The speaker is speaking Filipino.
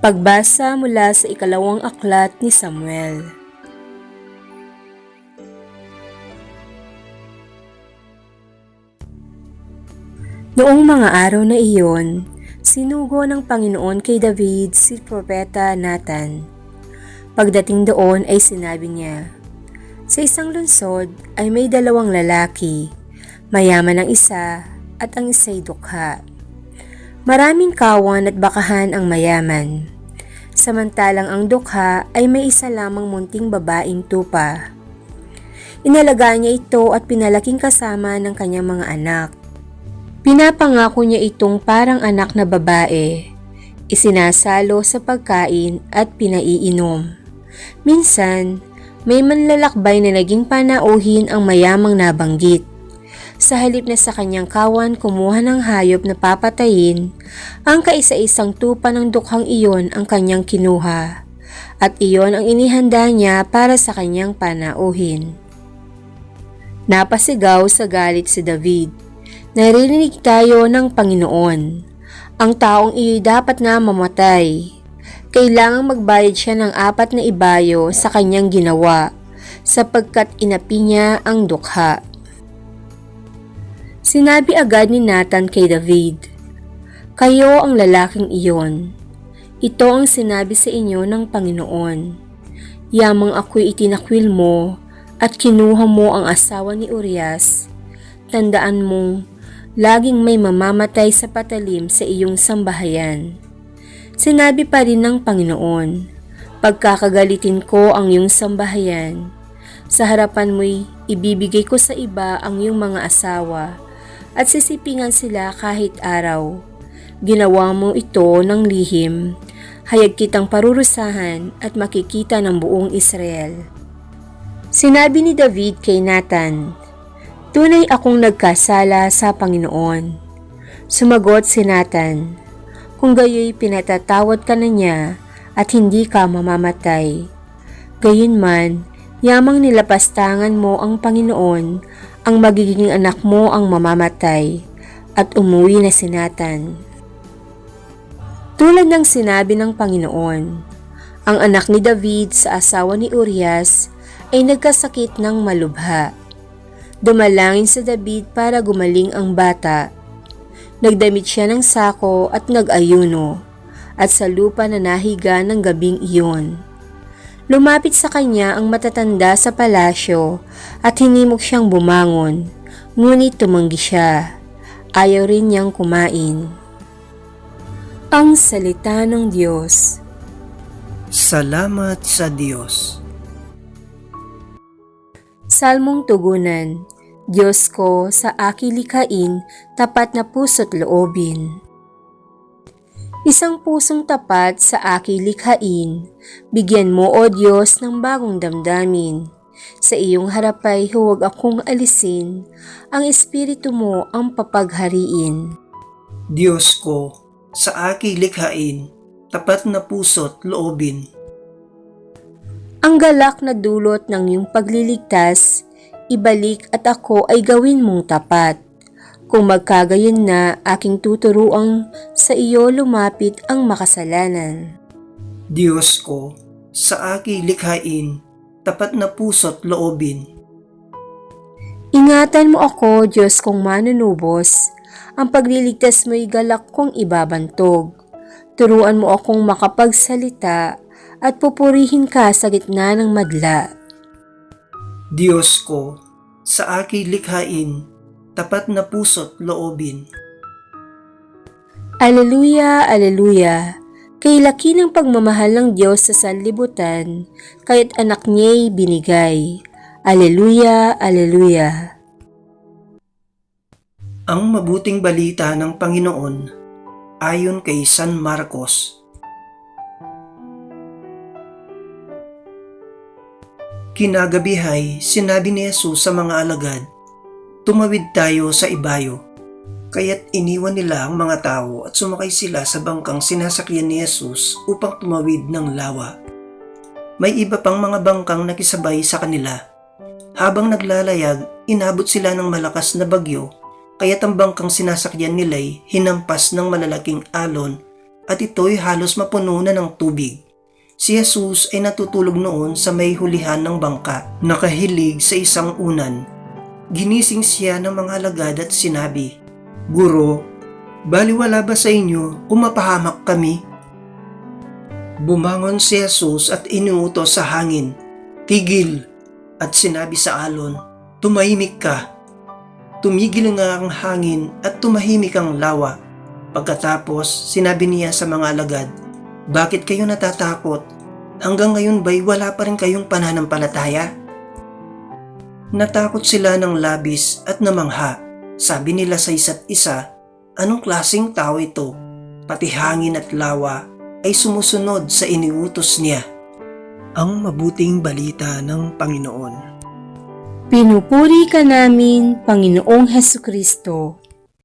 Pagbasa mula sa ikalawang aklat ni Samuel. Noong mga araw na iyon, sinugo ng Panginoon kay David si Propeta Nathan. Pagdating doon ay sinabi niya, Sa isang lunsod ay may dalawang lalaki, mayaman ang isa at ang isa'y dukha. Maraming kawan at bakahan ang mayaman. Samantalang ang dukha ay may isa lamang munting babaeng tupa. Inalagaan niya ito at pinalaking kasama ng kanyang mga anak. Pinapangako niya itong parang anak na babae. Isinasalo sa pagkain at pinaiinom. Minsan, may manlalakbay na naging panauhin ang mayamang nabanggit. Sa halip na sa kanyang kawan kumuha ng hayop na papatayin, ang kaisa-isang tupa ng dukhang iyon ang kanyang kinuha. At iyon ang inihanda niya para sa kanyang panauhin. Napasigaw sa galit si David. Naririnig tayo ng Panginoon. Ang taong iyo'y dapat na mamatay. Kailangang magbayad siya ng apat na ibayo sa kanyang ginawa sapagkat inapi niya ang dukha. Sinabi agad ni Nathan kay David, Kayo ang lalaking iyon. Ito ang sinabi sa inyo ng Panginoon. Yamang ako'y itinakwil mo at kinuha mo ang asawa ni Urias. Tandaan mong laging may mamamatay sa patalim sa iyong sambahayan. Sinabi pa rin ng Panginoon, Pagkakagalitin ko ang iyong sambahayan. Sa harapan mo'y ibibigay ko sa iba ang iyong mga asawa at sisipingan sila kahit araw. Ginawa mo ito ng lihim, hayag kitang parurusahan at makikita ng buong Israel. Sinabi ni David kay Nathan, Tunay akong nagkasala sa Panginoon. Sumagot si Nathan, Kung gayoy pinatatawad ka na niya at hindi ka mamamatay. Gayunman, yamang nilapastangan mo ang Panginoon ang magiging anak mo ang mamamatay at umuwi na si Nathan. Tulad ng sinabi ng Panginoon, ang anak ni David sa asawa ni Urias ay nagkasakit ng malubha. Dumalangin sa David para gumaling ang bata. Nagdamit siya ng sako at nag-ayuno at sa lupa na nahiga ng gabing iyon. Lumapit sa kanya ang matatanda sa palasyo at hinimok siyang bumangon, ngunit tumanggi siya. Ayaw rin niyang kumain. Ang Salita ng Diyos Salamat sa Diyos. Salmong Tugunan Diyos ko, sa aki likhain, tapat na puso't loobin. Isang pusong tapat sa aki likhain, bigyan mo o Diyos ng bagong damdamin. Sa iyong harapay huwag akong alisin, ang espiritu mo ang papaghariin. Diyos ko, sa aki likhain, tapat na puso't loobin. Ang galak na dulot ng iyong pagliligtas, ibalik at ako ay gawin mong tapat. Kung magkagayon na aking tuturuang sa iyo lumapit ang makasalanan. Diyos ko, sa aki likhain, tapat na puso't loobin. Ingatan mo ako, Diyos kong manunubos, ang pagliligtas mo'y galak kong ibabantog. Turuan mo akong makapagsalita at pupurihin ka sa gitna ng madla. Diyos ko, sa aki likhain, tapat na puso't loobin. Aleluya, aleluya. Kay laki ng pagmamahal ng Diyos sa sanlibutan, kaya't anak niya'y binigay. Aleluya, aleluya. Ang mabuting balita ng Panginoon ayon kay San Marcos. Kinagabihay, sinabi ni Jesus sa mga alagad, Tumawid tayo sa ibayo. Kaya't iniwan nila ang mga tao at sumakay sila sa bangkang sinasakyan ni Jesus upang tumawid ng lawa. May iba pang mga bangkang nakisabay sa kanila. Habang naglalayag, inabot sila ng malakas na bagyo, kaya't ang bangkang sinasakyan nila'y hinampas ng malalaking alon at ito'y halos mapuno na ng tubig. Si Jesus ay natutulog noon sa may hulihan ng bangka, nakahilig sa isang unan. Ginising siya ng mga alagad at sinabi, Guro, baliwala ba sa inyo kung mapahamak kami? Bumangon si Jesus at inuutos sa hangin, Tigil! At sinabi sa alon, Tumahimik ka! Tumigil nga ang hangin at tumahimik ang lawa. Pagkatapos, sinabi niya sa mga alagad, Bakit kayo natatakot? Hanggang ngayon ba'y wala pa rin kayong pananampalataya? Natakot sila ng labis at namangha. Sabi nila sa isa't isa, Anong klaseng tao ito? Pati hangin at lawa ay sumusunod sa iniutos niya. Ang mabuting balita ng Panginoon. Pinupuri ka namin, Panginoong Heso Kristo.